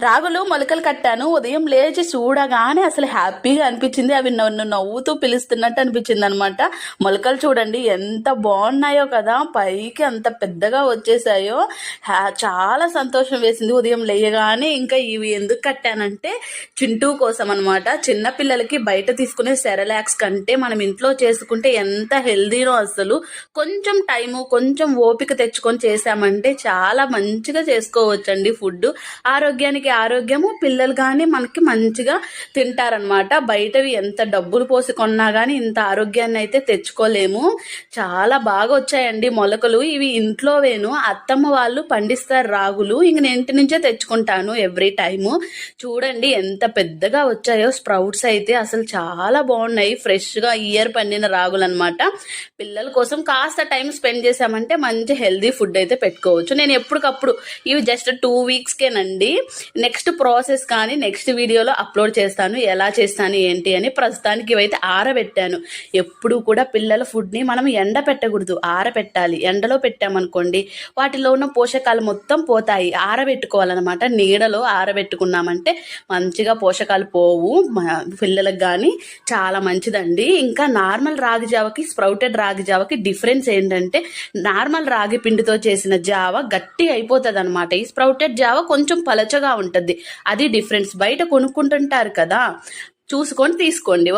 రాగులు మొలకలు కట్టాను. ఉదయం లేచి చూడగానే అసలు హ్యాపీగా అనిపించింది. అవి నన్ను నవ్వుతూ పిలుస్తున్నట్టు అనిపించింది అనమాట మొలకలు చూడండి ఎంత బాగున్నాయో కదా. పైకి అంత పెద్దగా వచ్చేసాయో. హ్యా- చాలా సంతోషం వేసింది ఉదయం లేయగానే. ఇంకా ఇవి ఎందుకు కట్టానంటే చింటూ కోసం అనమాట చిన్న పిల్లలకి బయట తీసుకునే సెరలాక్స్ కంటే మనం ఇంట్లో చేసుకుంటే ఎంత హెల్దీనో అసలు. కొంచెం టైము కొంచెం ఓపిక తెచ్చుకొని చేసామంటే చాలా మంచిగా చేసుకోవచ్చండి ఫుడ్ ఆరోగ్యానికి ఆరోగ్యము పిల్లలు కానీ మనకి మంచిగా తింటారనమాట బయటవి ఎంత డబ్బులు పోసి కొన్నా కానీ ఇంత ఆరోగ్యాన్ని అయితే తెచ్చుకోలేము. చాలా బాగా వచ్చాయండి మొలకలు. ఇవి ఇంట్లోవేను అత్తమ్మ వాళ్ళు పండిస్తారు రాగులు. ఇంక నేను ఇంటి నుంచే తెచ్చుకుంటాను ఎవ్రీ టైము. చూడండి ఎంత పెద్దగా వచ్చాయో స్ప్రౌట్స్ అయితే. అసలు చాలా బాగున్నాయి. ఫ్రెష్గా ఇయర్ పండిన రాగులు అనమాట పిల్లల కోసం కాస్త టైం స్పెండ్ చేసామంటే మంచి హెల్దీ ఫుడ్ అయితే పెట్టుకోవచ్చు. నేను ఎప్పటికప్పుడు ఇవి జస్ట్ టూ వీక్స్కేనండి. నెక్స్ట్ ప్రాసెస్ కానీ నెక్స్ట్ వీడియోలో అప్లోడ్ చేస్తాను. ఎలా చేస్తాను ఏంటి అని ప్రస్తుతానికి ఇవైతే ఆరబెట్టాను. ఎప్పుడు కూడా పిల్లల ఫుడ్ని మనం ఎండ పెట్టకూడదు. ఆరబెట్టాలి. ఎండలో పెట్టామనుకోండి వాటిలో ఉన్న పోషకాలు మొత్తం పోతాయి. ఆరబెట్టుకోవాలన్నమాట. నీడలో ఆరబెట్టుకున్నామంటే మంచిగా పోషకాలు పోవు. పిల్లలకు కానీ చాలా మంచిదండి. ఇంకా నార్మల్ రాగి జావకి స్ప్రౌటెడ్ రాగి జావకి డిఫరెన్స్ ఏంటంటే నార్మల్ రాగి పిండితో చేసిన జావ గట్టి అయిపోతుంది అనమాట ఈ స్ప్రౌటెడ్ జావ కొంచెం పలచగా ఉంటుంది. అది డిఫరెన్స్ బయట కొనుక్కుంటుంటారు కదా. చూసుకొని తీసుకోండి.